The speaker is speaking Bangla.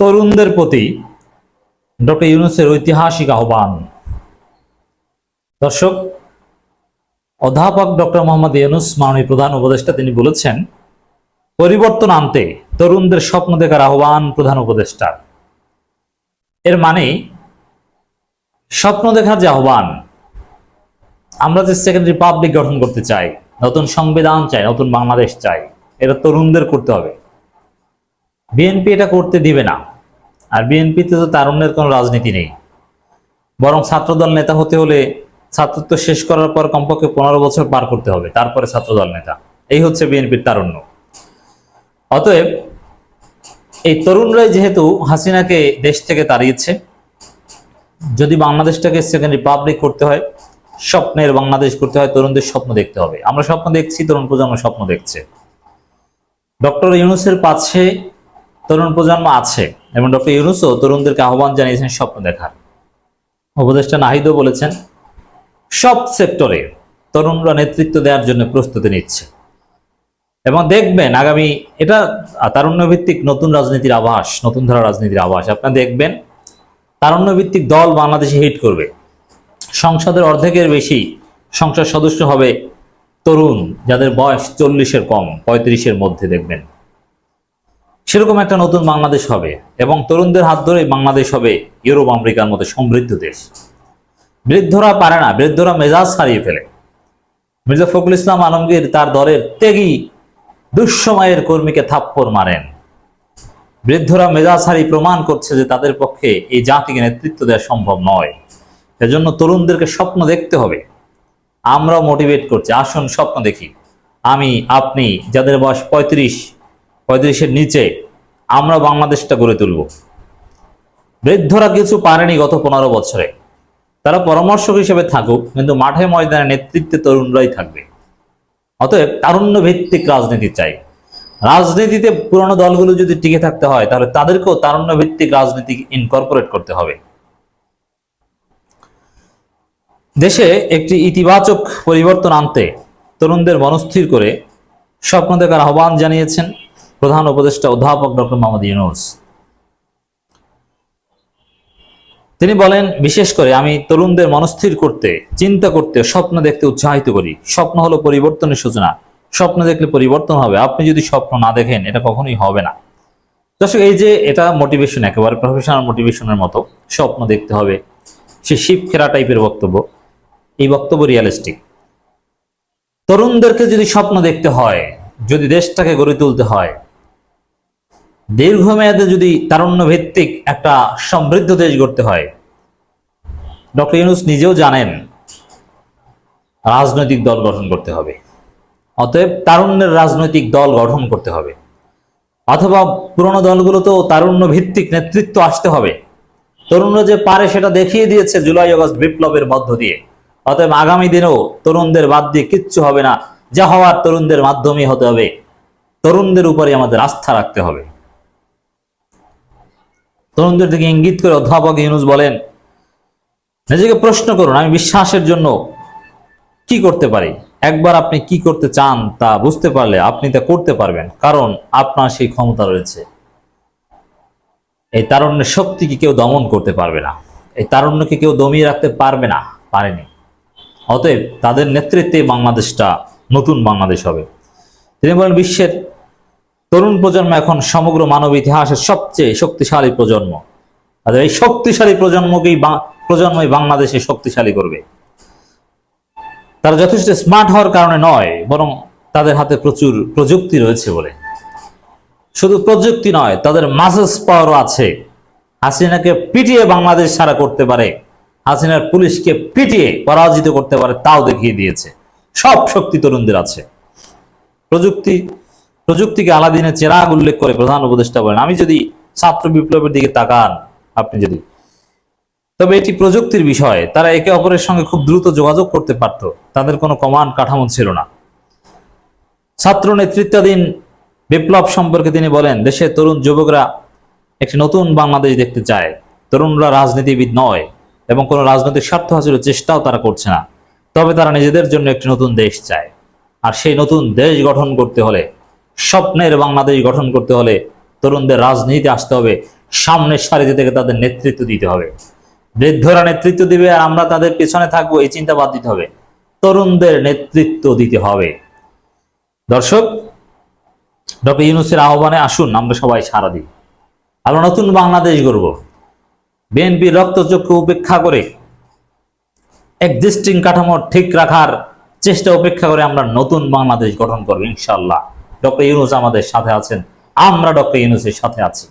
তরুণদের প্রতি ডক্টর ইউনুসের ঐতিহাসিক আহ্বান। দর্শক, অধ্যাপক ডক্টর মোহাম্মদ ইউনুস, মাননীয় প্রধান উপদেষ্টা, তিনি বলেছেন, পরিবর্তন আনতে তরুণদের স্বপ্ন দেখার আহ্বান প্রধান উপদেষ্টার। এর মানে স্বপ্ন দেখার যে আহ্বান, আমরা যে সেকেন্ড রিপাবলিক গঠন করতে চাই, নতুন সংবিধান চাই, নতুন বাংলাদেশ চাই, এটা তরুণদের করতে হবে। বিএনপি এটা করতে দিবে না। আর বিএনপিতে তো তারুণ্যের কোনো রাজনীতি নেই। বরং ছাত্রদল নেতা হতে হলে ছাত্রত্ব শেষ করার পর কমপক্ষে পনেরো বছর পার করতে হবে, তারপরে ছাত্রদল নেতা। এই হচ্ছে বিএনপির তারুণ্য। অতএব এই তরুণরাই যেহেতু হাসিনাকে দেশ থেকে তাড়িয়েছে, যদি বাংলাদেশটাকে সেকেন্ড রিপাবলিক করতে হয়, স্বপ্নের বাংলাদেশ করতে হয়, তরুণদের স্বপ্ন দেখতে হবে। আমরা স্বপ্ন দেখছি, তরুণ প্রজন্ম স্বপ্ন দেখছে। ডক্টর ইউনুসের পাশে তরুণ প্রজন্ম আছে এবং ডক্টর ইউনুসও তরুণদেরকে আহ্বান জানিয়েছেন স্বপ্ন দেখার। উপদেষ্টা নাহিদও বলেছেন, সব সেক্টরে তরুণরা নেতৃত্ব দেওয়ার জন্য প্রস্তুতি নিচ্ছে। এবং দেখবেন আগামী, এটা তারুণ্যভিত্তিক নতুন রাজনীতির আভাস, নতুন ধারা রাজনীতির আভাস। আপনারা দেখবেন, তারুণ্যভিত্তিক দল বাংলাদেশে হিট করবে। সংসদের অর্ধেকের বেশি সংসদ সদস্য হবে তরুণ, যাদের বয়স চল্লিশের কম, পঁয়ত্রিশের মধ্যে দেখবেন। সেরকম একটা নতুন বাংলাদেশ হবে এবং তরুণদের হাত ধরে বাংলাদেশ হবে ইউরোপ আমেরিকার মতো সমৃদ্ধ দেশ। বৃদ্ধরা পারে না, বৃদ্ধরা মেজাজ হারিয়ে ফেলে। মির্জা ফখরুল ইসলাম আলমগীর তার দলের ত্যাগী, দুঃসময়ের কর্মীকে থাপ্পড় মারেন। বৃদ্ধরা মেজাজ হারিয়ে প্রমাণ করছে যে তাদের পক্ষে এই জাতিকে নেতৃত্ব দেওয়া সম্ভব নয়। এজন্য তরুণদেরকে স্বপ্ন দেখতে হবে। আমরাও মোটিভেট করছি, আসুন স্বপ্ন দেখি। আমি, আপনি, যাদের বয়স পঁয়ত্রিশ পঁয়ত্রিশের নিচে, আমরা বাংলাদেশটা গড়ে তুলব। বৃদ্ধরা কিছু পারেনি গত পনেরো বছরে। তারা পরামর্শক হিসেবে থাকুক, কিন্তু মাঠে ময়দানে নেতৃত্বে তরুণরাই থাকবে। অতএব তারুণ্য ভিত্তিক রাজনীতি চাই। রাজনীতিতে পুরনো দলগুলো যদি টিকে থাকতে হয়, তাহলে তাদেরকেও তারুণ্য ভিত্তিক রাজনীতি ইনকর্পোরেট করতে হবে। দেশে একটি ইতিবাচক পরিবর্তন আনতে তরুণদের মনস্থির করে স্বপ্ন দেখার আহ্বান জানিয়েছেন প্রধান উপদেষ্টা অধ্যাপক ডক্টর মোহাম্মদ ইউনুস। তিনি বলেন, বিশেষ করে আমি তরুণদের মনস্থির করতে, চিন্তা করতে, স্বপ্ন দেখতে উৎসাহিত করি। স্বপ্ন হলো পরিবর্তনের সূচনা। স্বপ্ন দেখলে পরিবর্তন হবে। আপনি যদি স্বপ্ন না দেখেন, এটা কখনোই হবে না। দর্শক, এই যে এটা মোটিভেশন একেবারে প্রফেশনাল মোটিভেশনের মতো স্বপ্ন দেখতে হবে। সে শিব খেরা টাইপের বক্তব্য। এই বক্তব্য রিয়ালিস্টিক তরুণদেরকে যদি স্বপ্ন দেখতে হয়, যদি দেশটাকে গড়ে তুলতে হয় দীর্ঘমেয়াদে যদি তারুণ্য ভিত্তিক একটা সমৃদ্ধ দেশ গড়তে হয়, ডক্টর ইউনুস নিজেও জানেন রাজনৈতিক দল গঠন করতে হবে। অতএব তারুণ্যের রাজনৈতিক দল গঠন করতে হবে। অথবা পুরনো দলগুলোতেও তারুণ্য ভিত্তিক নেতৃত্ব আসতে হবে। তরুণরা যে পারে সেটা দেখিয়ে দিয়েছে জুলাই আগস্ট বিপ্লবের মধ্য দিয়ে। অতএব আগামী দিনেও তরুণদের বাদ দিয়ে কিচ্ছু হবে না। যা হওয়ার তরুণদের মাধ্যমেই হতে হবে। তরুণদের উপরে আমাদের আস্থা রাখতে হবে। তরুণদের দিকে ইঙ্গিত করে অধ্যাপক ইউনুস বলেন, নিজেকে প্রশ্ন করুন, আমি বিশ্বাসের জন্য কি করতে পারি? একবার আপনি কি করতে চান তা বুঝতে পারলে আপনি তা করতে পারবেন, কারণ আপনার সেই ক্ষমতা রয়েছে। এই তারুণ্যের শক্তিকে কেউ দমন করতে পারবে না। এই তারুণ্যকে কেউ দমিয়ে রাখতে পারবে না, পারেনি। অতএব তাদের নেতৃত্বে বাংলাদেশটা, নতুন বাংলাদেশ হবে। তিনি বলেন, বিশ্বের তরুণ প্রজন্ম এখন সমগ্র মানব ইতিহাসের সবচেয়ে শক্তিশালী প্রজন্ম। আর এই শক্তিশালী প্রজন্মকেই প্রজন্মই বাংলাদেশে শক্তিশালী করবে। তারা যথেষ্ট স্মার্ট হওয়ার কারণে নয়, বরং তাদের হাতে প্রচুর প্রযুক্তি রয়েছে বলে। শুধু প্রযুক্তি নয়, তাদের মাসেস পাওয়ারও আছে। হাসিনাকে পিটিয়ে বাংলাদেশ সারা করতে পারে। হাসিনার পুলিশকে পিটিয়ে পরাজিত করতে পারে, তাও দেখিয়ে দিয়েছে। সব শক্তি তরুণদের আছে। প্রযুক্তি প্রযুক্তিকে আলাদিনে চেরাগ উল্লেখ করে প্রধান উপদেষ্টা বলেন, আমি যদি ছাত্র বিপ্লবের দিকে তাকান, আপনি যদি। তবে এটি প্রযুক্তির বিষয়। তারা একে অপরের সঙ্গে খুব দ্রুত যোগাযোগ করতে পারত। তাদের কোনো কমান্ড কাঠামো ছিল না। ছাত্র নেতৃত্বাধীন বিপ্লব সম্পর্কে তিনি বলেন, দেশের তরুণ যুবকরা একটি নতুন বাংলাদেশ দেখতে চায়। তরুণরা রাজনীতিবিদ নয় এবং কোনো রাজনৈতিক স্বার্থ হাসিলের চেষ্টাও তারা করছে না। তবে তারা নিজেদের জন্য একটি নতুন দেশ চায়। আর সেই নতুন দেশ গঠন করতে হলে স্বপ্নের বাংলাদেশ গঠন করতে হলে তরুণদের রাজনীতি আসতে হবে, সামনের সারিতে থেকে তাদের নেতৃত্ব দিতে হবে। বৃদ্ধরা নেতৃত্ব দিবে আর আমরা তাদের পিছনে থাকব, এই চিন্তা বাদ দিতে হবে। তরুণদের নেতৃত্ব দিতে হবে। দর্শক, ডক্টর ইউনুসের আহ্বানে আসুন, আমরা সবাই সারা দিই। আমরা নতুন বাংলাদেশ গড়ব। বিএনপি রক্তচক্ষু উপেক্ষা করে এক্সিস্টিং কাঠামো ঠিক রাখার চেষ্টা উপেক্ষা করে আমরা নতুন বাংলাদেশ গঠন করব ইনশাল্লাহ ডক্টর ইউনুস আমাদের সাথে আছেন। আমরা ডক্টর ইউনুসের সাথে আছি।